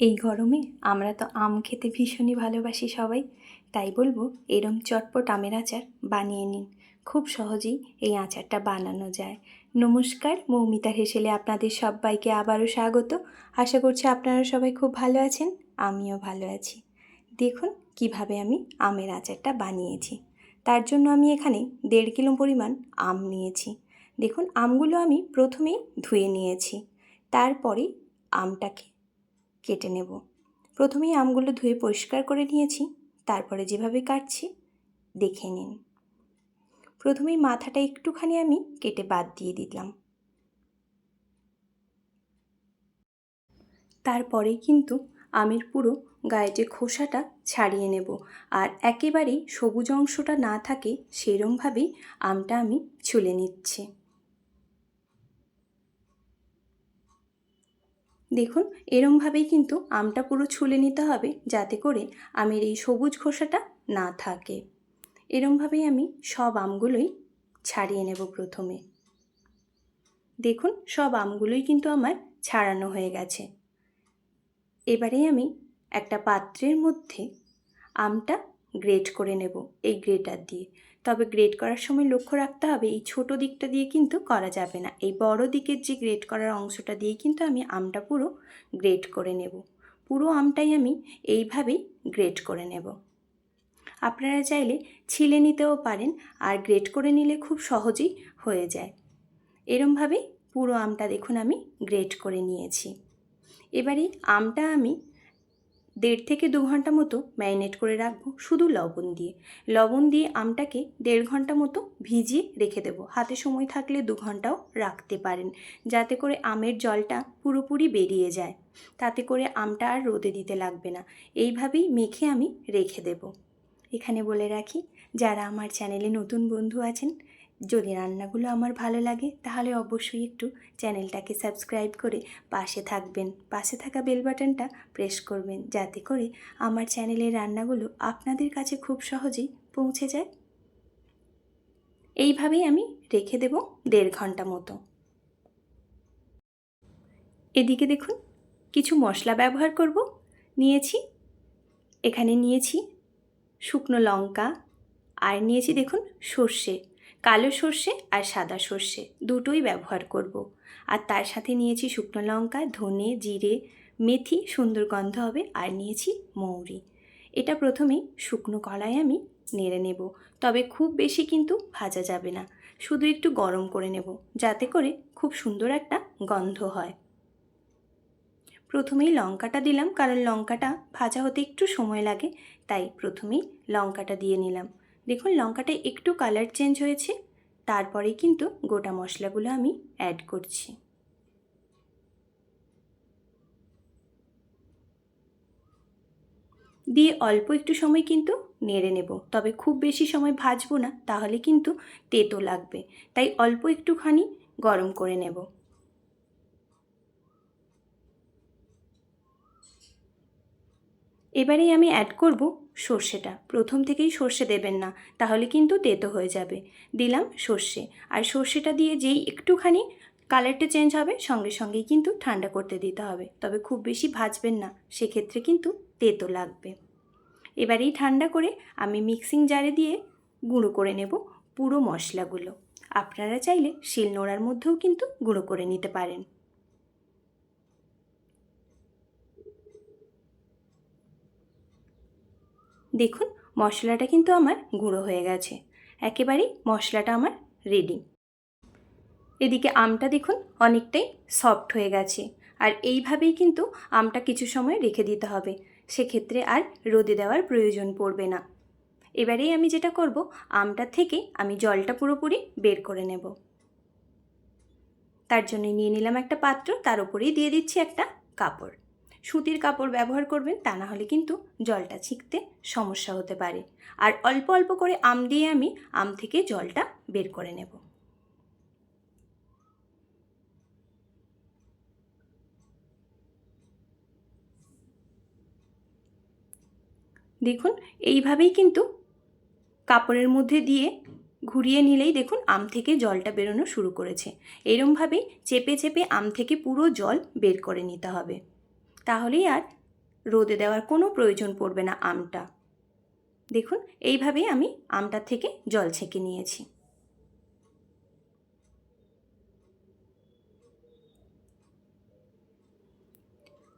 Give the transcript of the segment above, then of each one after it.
এই গরমে আমরা তো আম খেতে ভীষণই ভালোবাসি সবাই। তাই বলব, এরম চটপট আমের আচার বানিয়ে নিন। খুব সহজেই এই আচারটা বানানো যায়। নমস্কার, মৌমিতা হেসেলে আপনাদের সবাইকে আবারও স্বাগত। আশা করছি আপনারা সবাই খুব ভালো আছেন, আমিও ভালো আছি। দেখুন কীভাবে আমি আমের আচারটা বানিয়েছি। তার জন্য আমি এখানে দেড় কিলো পরিমাণ আম নিয়েছি। দেখুন, আমগুলো আমি প্রথমেই ধুয়ে নিয়েছি। তারপরে আমটাকে কেটে নেব। প্রথমেই আমগুলো ধুয়ে পরিষ্কার করে নিয়েছি, তারপরে যেভাবে কাটছি, দেখে নিন। প্রথমেই মাথাটা একটুখানি আমি কেটে বাদ দিয়ে দিলাম। তারপরে কিন্তু আমের পুরো গায়ে যে খোসাটা ছাড়িয়ে নেব আর একেবারেই সবুজ অংশটা না থাকে, সেরমভাবেই আমটা আমি ছুলে নিচ্ছি। দেখুন, এরমভাবেই কিন্তু আমটা পুরো ছুলে নিতে হবে যাতে করে আমের এই সবুজ খোসাটা না থাকে। এরমভাবেই আমি সব আমগুলোই ছাড়িয়ে নেব প্রথমে। দেখুন, সব আমগুলোই কিন্তু আমার ছাড়ানো হয়ে গেছে। এবারে আমি একটা পাত্রের মধ্যে আমটা গ্রেট করে নেব এই গ্রেটার দিয়ে। তবে গ্রেড করার সময় লক্ষ্য রাখতে হবে, এই ছোট দিকটা দিয়ে কিন্তু করা যাবে না। এই বড় দিকের যে গ্রেড করার অংশটা দিয়ে কিন্তু আমি আমটা পুরো গ্রেড করে নেব। পুরো আমটাই আমি এইভাবেই গ্রেড করে নেব। আপনারা চাইলে ছিলে নিতেও পারেন, আর গ্রেড করে নিলে খুব সহজেই হয়ে যায়। এরমভাবেই পুরো আমটা দেখুন আমি গ্রেড করে নিয়েছি। এবারে আমটা আমি দেড় থেকে দু ঘণ্টা মতো ম্যারিনেট করে রাখব শুধু লবণ দিয়ে। লবণ দিয়ে আমটাকে দেড় ঘণ্টা মতো ভিজিয়ে রেখে দেবো। হাতে সময় থাকলে দু ঘন্টাও রাখতে পারেন, যাতে করে আমের জলটা পুরোপুরি বেরিয়ে যায়। তাতে করে আমটা আর রোদে দিতে লাগবে না। এইভাবেই মেখে আমি রেখে দেব। এখানে বলে রাখি, যারা আমার চ্যানেলে নতুন বন্ধু আছেন যদি রান্নাগুলো আমার ভালো লাগে, তাহলে অবশ্যই একটু চ্যানেলটাকে সাবস্ক্রাইব করে পাশে থাকবেন। পাশে থাকা বেল বাটনটা প্রেস করবেন, যাতে করে আমার চ্যানেলের রান্নাগুলো আপনাদের কাছে খুব সহজেই পৌঁছে যায়। এইভাবেই আমি রেখে দেব দেড় ঘণ্টা মতো। এদিকে দেখুন, কিছু মশলা ব্যবহার করব। নিয়েছি, এখানে নিয়েছি শুকনো লঙ্কা, আর নিয়েছি দেখুন সর্ষে। কালো সর্ষে আর সাদা সর্ষে দুটোই ব্যবহার করব। আর তার সাথে নিয়েছি শুকনো লঙ্কা, ধনে, জিরে, মেথি, সুন্দর গন্ধ হবে, আর নিয়েছি মৌরি। এটা প্রথমেই শুকনো কড়াই আমি নেড়ে নেব। তবে খুব বেশি কিন্তু ভাজা যাবে না। শুধু একটু গরম করে নেব, যাতে করে খুব সুন্দর একটা গন্ধ হয়। প্রথমেই লঙ্কাটা দিলাম, কারণ লঙ্কাটা ভাজা হতে একটু সময় লাগে, তাই প্রথমেই লঙ্কাটা দিয়ে নিলাম। দেখুন লঙ্কাটা একটু কালার চেঞ্জ হয়েছে তারপরে কিন্তু গোটা মশলাগুলো আমি অ্যাড করছি। দিয়ে অল্প একটু সময় কিন্তু নেড়ে নেব, তবে খুব বেশি সময় ভাজবো না, তাহলে কিন্তু তেতো লাগবে, তাই অল্প একটুখানি গরম করে নেব। এবারেই আমি অ্যাড করব সর্ষেটা। প্রথম থেকেই সর্ষে দেবেন না, তাহলে কিন্তু তেতো হয়ে যাবে। দিলাম সর্ষে। আর সর্ষেটা দিয়ে যেই একটুখানি কালারটা চেঞ্জ হবে, সঙ্গে সঙ্গেই কিন্তু ঠান্ডা করতে দিতে হবে। তবে খুব বেশি ভাজবেন না, সেক্ষেত্রে কিন্তু তেতো লাগবে। এবারেই ঠান্ডা করে আমি মিক্সিং জারে দিয়ে গুঁড়ো করে নেব পুরো মশলাগুলো। আপনারা চাইলে শিল নোড়ার মধ্যেও কিন্তু গুঁড়ো করে নিতে পারেন। দেখুন, মশলাটা কিন্তু আমার গুঁড়ো হয়ে গেছে। একেবারেই মশলাটা আমার রেডি এদিকে আমটা দেখুন, অনেকটাই সফট হয়ে গেছে। আর এইভাবেই কিন্তু আমটা কিছু সময় রেখে দিতে হবে। সেক্ষেত্রে আর রোদে দেওয়ার প্রয়োজন পড়বে না। এবারেই আমি যেটা করব, আমটা থেকে আমি জলটা পুরোপুরি বের করে নেব। তার জন্য নিয়ে নিলাম একটা পাত্র, তার উপরেই দিয়ে দিচ্ছি একটা কাপড়। সুতির কাপড় ব্যবহার করবেন, তা না হলে কিন্তু জলটা ছিঁকতে সমস্যা হতে পারে। আর অল্প অল্প করে আম দিয়ে আমি আম থেকে জলটা বের করে নেব। দেখুন, এইভাবেই কিন্তু কাপড়ের মধ্যে দিয়ে ঘুরিয়ে নিলেই দেখুন আম থেকে জলটা বেরোনো শুরু করেছে। এরমভাবেই চেপে চেপে আম থেকে পুরো জল বের করে নিতে হবে। তাহলেই আর রোদে দেওয়ার কোনো প্রয়োজন পড়বে না আমটা। দেখুন, এইভাবেই আমি আমটার থেকে জল ছেঁকে নিয়েছি।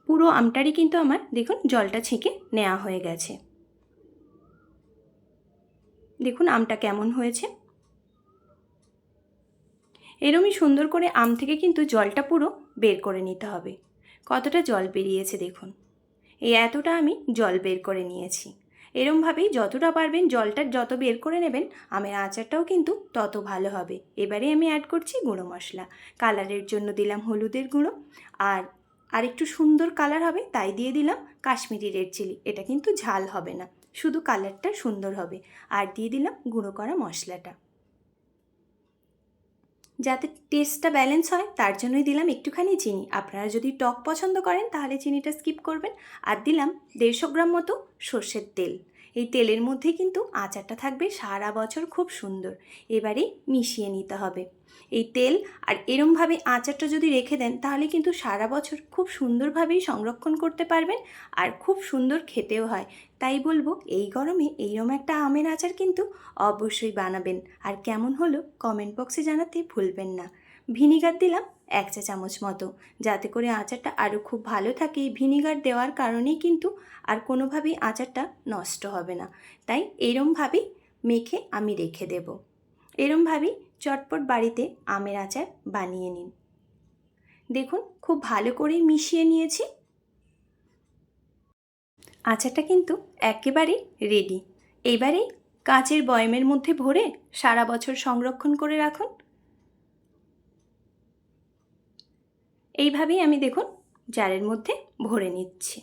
পুরো আমটারই কিন্তু আমার দেখুন, জলটা ছেঁকে নেওয়া হয়ে গেছে। দেখুন, আমটা কেমন হয়েছে। এরমই সুন্দর করে আম থেকে কিন্তু জলটা পুরো বের করে নিতে হবে। কতটা জল বেরিয়েছে দেখুন। এই এতটা আমি জল বের করে নিয়েছি। এরমভাবেই যতটা পারবেন জলটা যত বের করে নেবেন, আমের আচারটাও কিন্তু তত ভালো হবে। এবারে আমি অ্যাড করছি গুঁড়ো মশলা। কালারের জন্য দিলাম হলুদের গুঁড়ো। আর আর একটু সুন্দর কালার হবে তাই দিয়ে দিলাম কাশ্মীরি রেড চিলি এটা কিন্তু ঝাল হবে না। শুধু কালারটা সুন্দর হবে। আর দিয়ে দিলাম গুঁড়ো করা মশলাটা। যাতে টেস্টটা ব্যালেন্স হয়, তার জন্যই দিলাম একটুখানি চিনি। আপনারা যদি টক পছন্দ করেন, তাহলে চিনিটা স্কিপ করবেন। আর দিলাম দেড়শো গ্রাম মতো সর্ষের তেল। এই তেলের মধ্যে কিন্তু আচারটা থাকবে সারা বছর খুব সুন্দর। এবারে মিশিয়ে নিতে হবে। এই তেল আর এরমভাবে আচারটা যদি রেখে দেন, তাহলে কিন্তু সারা বছর খুব সুন্দরভাবেই সংরক্ষণ করতে পারবেন আর খুব সুন্দর খেতেও হয়। তাই বলব, এই গরমে এইরকম একটা আমের আচার কিন্তু অবশ্যই বানাবেন। আর কেমন হলো কমেন্ট বক্সে জানাতে ভুলবেন না। ভিনিগার দিলাম এক চা চামচ মতো। যাতে করে আচারটা আরও খুব ভালো থাকে। ভিনিগার দেওয়ার কারণেই কিন্তু আর কোনোভাবেই আচারটা নষ্ট হবে না। তাই এরমভাবেই মেখে আমি রেখে দেব। এরমভাবেই চটপট বাড়িতে আমের আচার বানিয়ে নিন। দেখুন, খুব ভালো করেই মিশিয়ে নিয়েছি। আচারটা কিন্তু একেবারে রেডি এইবারে কাঁচের বয়মের মধ্যে ভরে সারা বছর সংরক্ষণ করে রাখুন। এইভাবেই আমি দেখুন, জারের মধ্যে ভরে নিচ্ছি।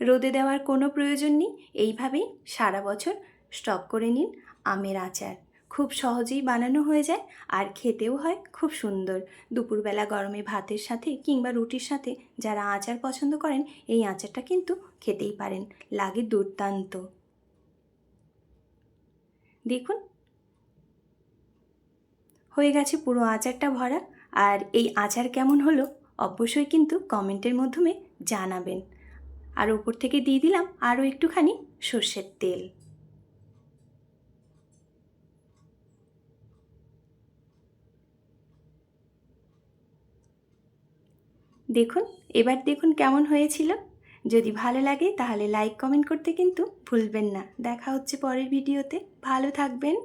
রোদে দেওয়ার কোনো প্রয়োজন নেই। এইভাবেই সারা বছর স্টক করে নিন আমের আচার। খুব সহজেই বানানো হয়ে যায় আর খেতেও হয় খুব সুন্দর। দুপুরবেলা গরমে ভাতের সাথে কিংবা রুটির সাথে যারা আচার পছন্দ করেন, এই আচারটা কিন্তু খেতেই পারেন। লাগে দুর্দান্ত। দেখুন। হয়ে গেছে পুরো আচারটা ভরা। আর এই আচার কেমন হলো অবশ্যই কিন্তু কমেন্টের মাধ্যমে জানাবেন। আর ওপর থেকে দিয়ে দিলাম আরও একটুখানি সর্ষের তেল। দেখুন, এবার দেখুন কেমন হয়েছিল। যদি ভালো লাগে তাহলে লাইক কমেন্ট করতে কিন্তু ভুলবেন না। দেখা হচ্ছে পরের ভিডিওতে ভালো থাকবেন।